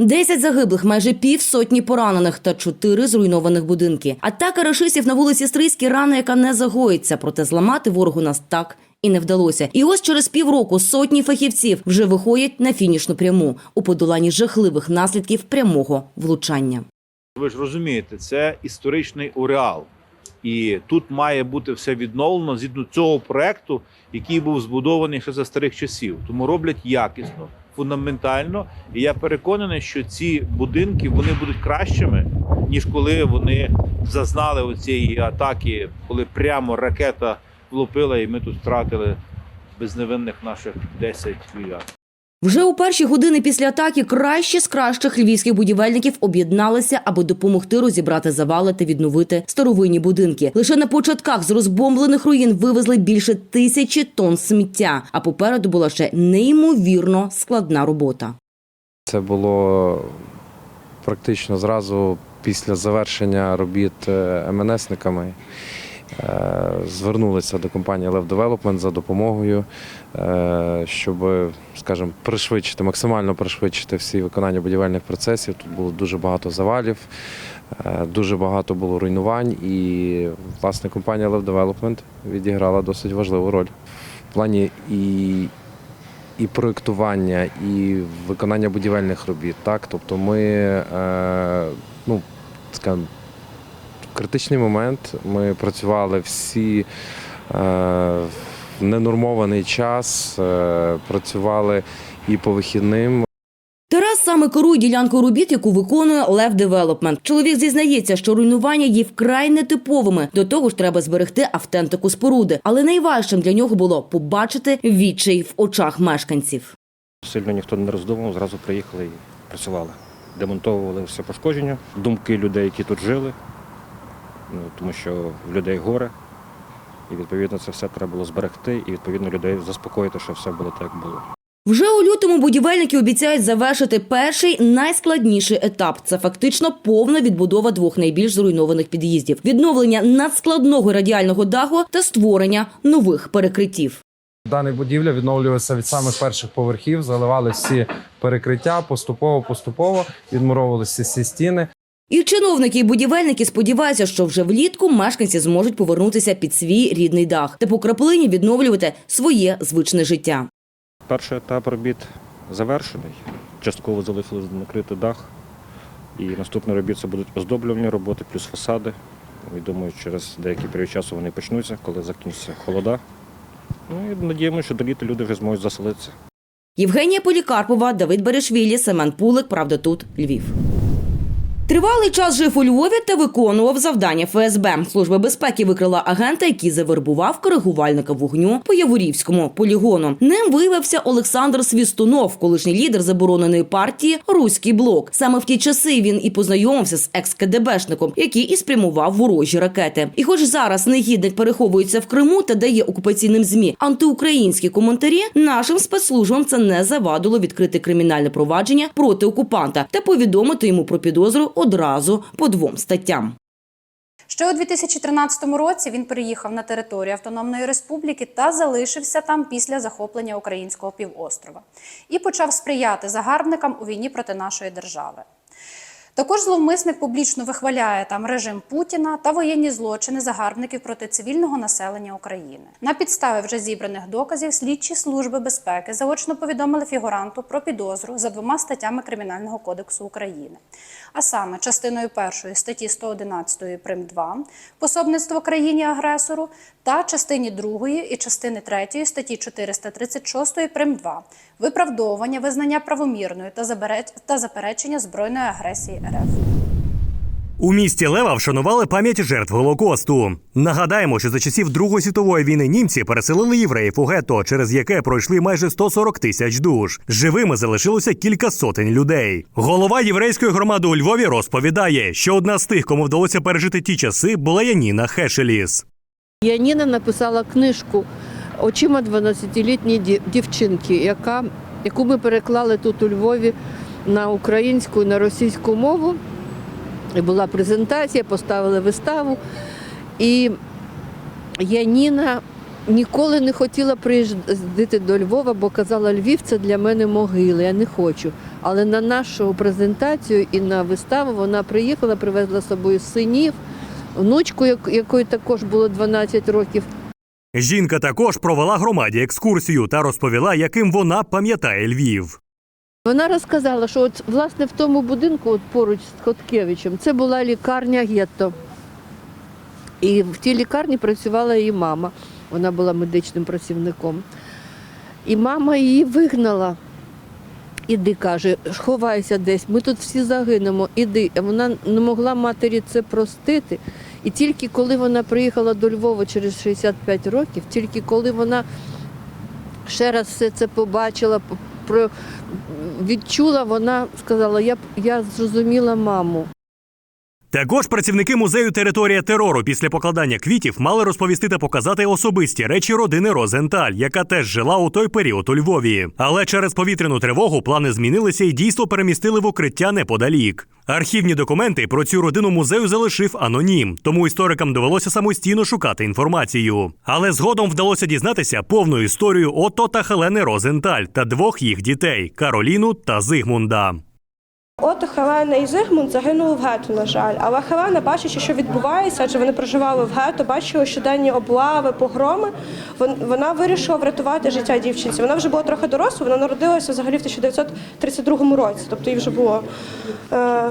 Десять загиблих, майже півсотні поранених та чотири зруйнованих будинки. Атака рашистів на вулиці Стрийській рана, яка не загоїться, проте зламати ворогу нас так і не вдалося. І ось через півроку сотні фахівців вже виходять на фінішну пряму у подоланні жахливих наслідків прямого влучання. Ви ж розумієте, це історичний уреал. І тут має бути все відновлено згідно цього проекту, який був збудований ще за старих часів. Тому роблять якісно, фундаментально. І я переконаний, що ці будинки вони будуть кращими, ніж коли вони зазнали оцієї атаки, коли прямо ракета влупила, і ми тут втратили безневинних наших 10 мільярдів. Вже у перші години після атаки кращі з кращих львівських будівельників об'єдналися, аби допомогти розібрати завали та відновити старовинні будинки. Лише на початках з розбомблених руїн вивезли більше тисячі тонн сміття. А попереду була ще неймовірно складна робота. Це було практично зразу після завершення робіт е, МНСниками. Е, Звернулися до компанії Lev Development за допомогою, щоб, скажімо, пришвидшити, максимально пришвидшити всі виконання будівельних процесів. Тут було дуже багато завалів, е, дуже багато було руйнувань, і власне компанія Lev Development відіграла досить важливу роль в плані і і проєктування, і виконання будівельних робіт. Так? Тобто ми, е, ну, скажімо, в критичний момент ми працювали всі е, в ненормований час, е, працювали і по вихідним, Тарас саме керує ділянкою робіт, яку виконує Лев Девелопмент. Чоловік зізнається, що руйнування є вкрай нетиповими. До того ж, треба зберегти автентику споруди. Але найважчим для нього було побачити відчай в очах мешканців. Сильно ніхто не роздумував, зразу приїхали і працювали. Демонтовували все пошкодження, думки людей, які тут жили, ну, тому що в людей горе. І відповідно це все треба було зберегти і відповідно людей заспокоїти, що все було так, як було. Вже у лютому будівельники обіцяють завершити перший найскладніший етап. Це фактично повна відбудова двох найбільш зруйнованих під'їздів, відновлення надскладного радіального даху та створення нових перекриттів. Дана будівля відновлювалася від самих перших поверхів, заливали всі перекриття поступово, поступово відмуровувалися всі стіни. І чиновники і будівельники сподіваються, що вже влітку мешканці зможуть повернутися під свій рідний дах та по краплині відновлювати своє звичне життя. Перший етап робіт завершений. Частково залишилось накрити дах. І наступний робіт це будуть оздоблювальні роботи, плюс фасади. І думаю, через деякий період часу вони почнуться, коли закінчиться холода. Ну і надіємося, що до літа люди вже зможуть заселитися. Євгенія Полікарпова, Давид Берешвілі, Семен Пулик. Правда, тут Львів. Тривалий час жив у Львові та виконував завдання ФСБ. Служба безпеки викрила агента, який завербував коригувальника вогню по Яворівському полігону. Ним виявився Олександр Свістунов, колишній лідер забороненої партії Руський блок. Саме в ті часи він і познайомився з екс-КДБшником, який і спрямував ворожі ракети. І, хоч зараз негідник переховується в Криму та дає окупаційним змі антиукраїнські коментарі, нашим спецслужбам це не завадило відкрити кримінальне провадження проти окупанта та повідомити йому про підозру одразу по двом статтям. Ще у 2013 році він переїхав на територію Автономної Республіки та залишився там після захоплення українського півострова і почав сприяти загарбникам у війні проти нашої держави. Також зловмисник публічно вихваляє там режим Путіна та воєнні злочини загарбників проти цивільного населення України. На підставі вже зібраних доказів слідчі служби безпеки заочно повідомили фігуранту про підозру за двома статтями Кримінального кодексу України, а саме частиною першої статті 111 прим 2 пособництво країні агресору та частині другої і частини третьої статті 436 прим 2 виправдовування визнання правомірною та заперечення збройної агресії РФ. У місті Лева вшанували пам'ять жертв Голокосту. Нагадаємо, що за часів Другої світової війни німці переселили євреїв у гетто, через яке пройшли майже 140 тисяч душ. Живими залишилося кілька сотень людей. Голова єврейської громади у Львові розповідає, що одна з тих, кому вдалося пережити ті часи, була Яніна Хешеліс. Яніна написала книжку очима 12-літньої дівчинки, яка, яку ми переклали тут у Львові на українську і на російську мову. І була презентація, поставили виставу. І Яніна ніколи не хотіла приїздити до Львова, бо казала, Львів це для мене могила, я не хочу. Але на нашу презентацію і на виставу вона приїхала, привезла з собою синів, внучку, якої також було 12 років. Жінка також провела громаді екскурсію та розповіла, яким вона пам'ятає Львів. Вона розказала, що от власне в тому будинку, от поруч з Хоткевичем, це була лікарня гетто. І в тій лікарні працювала її мама. Вона була медичним працівником. І мама її вигнала. Іди, каже, ховайся десь, ми тут всі загинемо, іди. Вона не могла матері це простити. І тільки коли вона приїхала до Львова через 65 років, тільки коли вона ще раз все це побачила, про, відчула, вона сказала, я, я зрозуміла маму. Також працівники музею Територія терору після покладання квітів мали розповісти та показати особисті речі родини Розенталь, яка теж жила у той період у Львові. Але через повітряну тривогу плани змінилися і дійство перемістили в укриття неподалік. Архівні документи про цю родину музею залишив анонім, тому історикам довелося самостійно шукати інформацію. Але згодом вдалося дізнатися повну історію Отто та Хелени Розенталь та двох їх дітей Кароліну та Зигмунда. Ото Хелена і Зигмунд загинули в гетто, на жаль. Але Хелена, бачачи, що відбувається, адже вони проживали в гетто, бачили щоденні облави, погроми. Вон- Вона вирішила врятувати життя дівчинці. Вона вже була трохи доросла, вона народилася взагалі в 1932 році, тобто їй вже було е,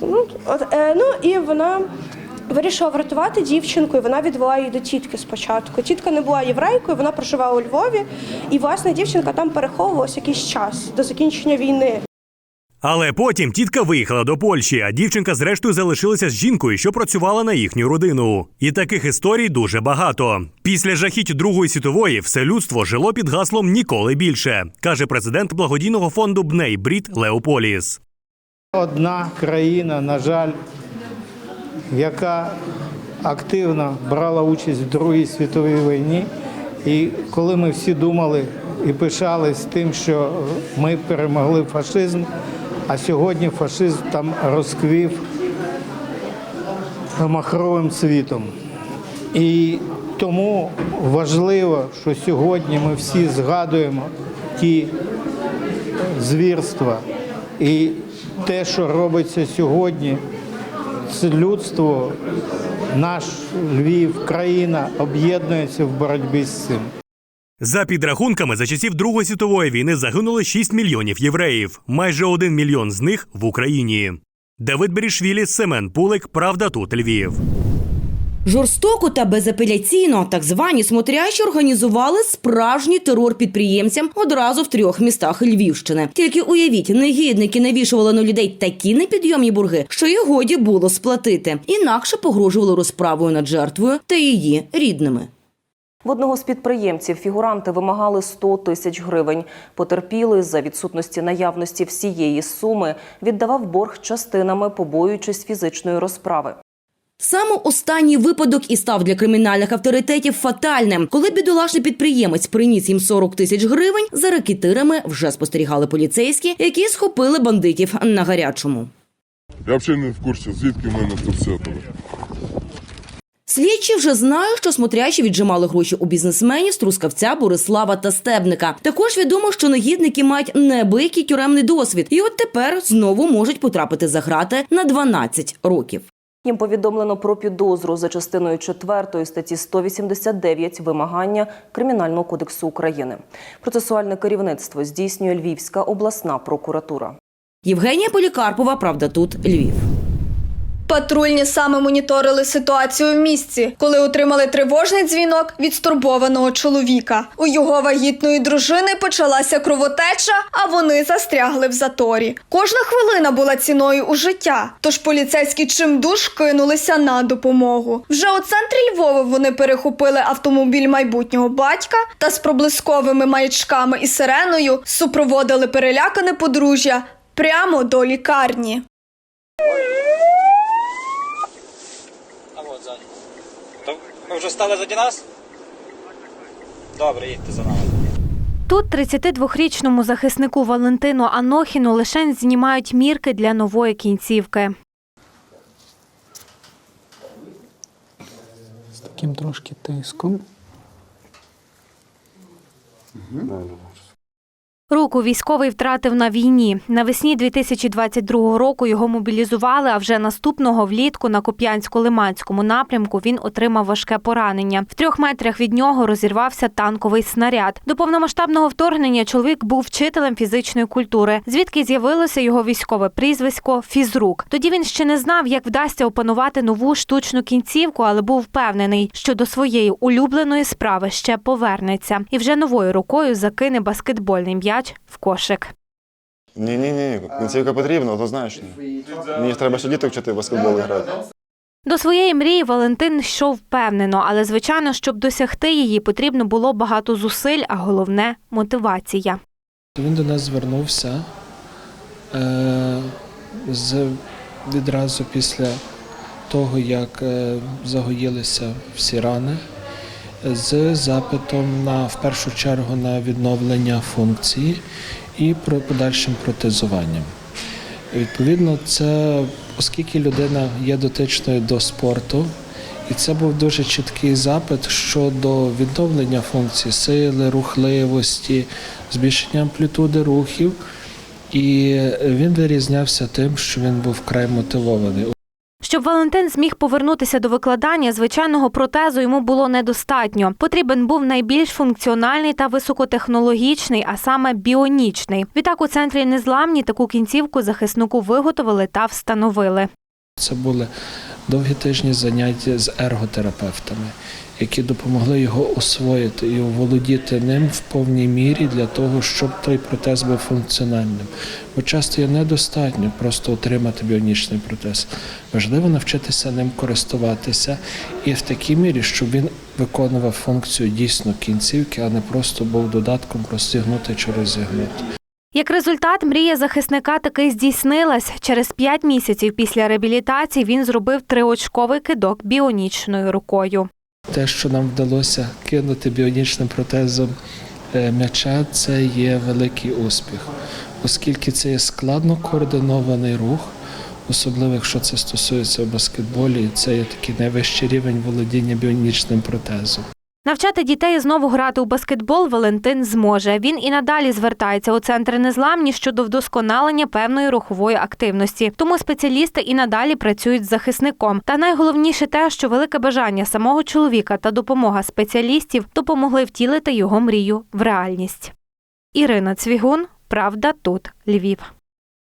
ну, е, ну і вона. Вирішила врятувати дівчинку, і вона відвела її до тітки спочатку. Тітка не була єврейкою, вона проживала у Львові, і власне дівчинка там переховувалась якийсь час до закінчення війни. Але потім тітка виїхала до Польщі, а дівчинка зрештою залишилася з жінкою, що працювала на їхню родину. І таких історій дуже багато. Після жахіть Другої світової все людство жило під гаслом ніколи більше, каже президент благодійного фонду Бней Брід Леополіс. Одна країна, на жаль, яка активно брала участь в Другій світовій війні. І коли ми всі думали і пишались тим, що ми перемогли фашизм, а сьогодні фашизм там розквів махровим світом. І тому важливо, що сьогодні ми всі згадуємо ті звірства. І те, що робиться сьогодні, це людство, наш Львів, країна об'єднується в боротьбі з цим. За підрахунками, за часів Другої світової війни загинули 6 мільйонів євреїв, майже 1 мільйон з них в Україні. Давид Берішвілі, Семен Пулик, Правда тут Львів. Жорстоко та безапеляційно так звані смотрящі організували справжній терор підприємцям одразу в трьох містах Львівщини. Тільки уявіть, негідники навішували на людей такі непідйомні борги, що їх годі було сплатити. Інакше погрожували розправою над жертвою та її рідними. В одного з підприємців фігуранти вимагали 100 тисяч гривень. Потерпілий за відсутності наявності всієї суми віддавав борг частинами, побоюючись фізичної розправи. Саме останній випадок і став для кримінальних авторитетів фатальним. Коли бідолашний підприємець приніс їм 40 тисяч гривень, за ракетирами вже спостерігали поліцейські, які схопили бандитів на гарячому. Я взагалі не в курсі, звідки в мене це все. Слідчі вже знають, що смотрящі віджимали гроші у бізнесменів з Трускавця, Борислава та Стебника. Також відомо, що негідники мають неабиякий тюремний досвід, і от тепер знову можуть потрапити за грати на 12 років. Їм повідомлено про підозру за частиною 4 статті 189 вимагання Кримінального кодексу України. Процесуальне керівництво здійснює Львівська обласна прокуратура. Євгенія Полікарпова, правда, тут Львів. Патрульні саме моніторили ситуацію в місці, коли отримали тривожний дзвінок від стурбованого чоловіка. У його вагітної дружини почалася кровотеча, а вони застрягли в заторі. Кожна хвилина була ціною у життя. Тож поліцейські чимдуж кинулися на допомогу. Вже у центрі Львова вони перехопили автомобіль майбутнього батька та з проблисковими маячками і сиреною супроводили перелякане подружжя прямо до лікарні. Ми вже стали заді нас? Добре, їдьте за нами. Тут 32-річному захиснику Валентину Анохіну лише знімають мірки для нової кінцівки. З таким трошки тиском. Руку військовий втратив на війні. Навесні 2022 року його мобілізували, а вже наступного влітку на Куп'янсько-Лиманському напрямку він отримав важке поранення. В трьох метрах від нього розірвався танковий снаряд. До повномасштабного вторгнення чоловік був вчителем фізичної культури, звідки з'явилося його військове прізвисько Фізрук. Тоді він ще не знав, як вдасться опанувати нову штучну кінцівку, але був впевнений, що до своєї улюбленої справи ще повернеться і вже новою рукою закине баскетбольний м'яч в кошик. Ні, ні, ні, кінцівка потрібна, однозначно. Мені ж треба ще діток вчити в баскетбол грати. До своєї мрії Валентин йшов впевнено, але звичайно, щоб досягти її, потрібно було багато зусиль, а головне мотивація. Він до нас звернувся е, з, відразу після того, як е, загоїлися всі рани, з запитом на в першу чергу на відновлення функції і про подальшим протезуванням. Відповідно, це оскільки людина є дотичною до спорту, і це був дуже чіткий запит щодо відновлення функцій сили, рухливості, збільшення амплітуди рухів. І він вирізнявся тим, що він був вкрай мотивований. Щоб Валентин зміг повернутися до викладання, звичайного протезу йому було недостатньо. Потрібен був найбільш функціональний та високотехнологічний, а саме біонічний. Відтак у центрі незламні таку кінцівку захиснику виготовили та встановили. Це були довгі тижні заняття з ерготерапевтами, які допомогли його освоїти і оволодіти ним в повній мірі для того, щоб той протез був функціональним. Бо часто є недостатньо просто отримати біонічний протез. Важливо навчитися ним користуватися і в такій мірі, щоб він виконував функцію дійсно кінцівки, а не просто був додатком розтягнути чи розігнути. Як результат, мрія захисника таки здійснилась. Через п'ять місяців після реабілітації він зробив триочковий кидок біонічною рукою. Те, що нам вдалося кинути біонічним протезом е, м'яча, це є великий успіх, оскільки це є складно координований рух, особливо якщо це стосується баскетболі, це є такий найвищий рівень володіння біонічним протезом. Навчати дітей знову грати у баскетбол Валентин зможе. Він і надалі звертається у центри незламні щодо вдосконалення певної рухової активності. Тому спеціалісти і надалі працюють з захисником. Та найголовніше те, що велике бажання самого чоловіка та допомога спеціалістів допомогли втілити його мрію в реальність. Ірина Цвігун, Правда, тут Львів.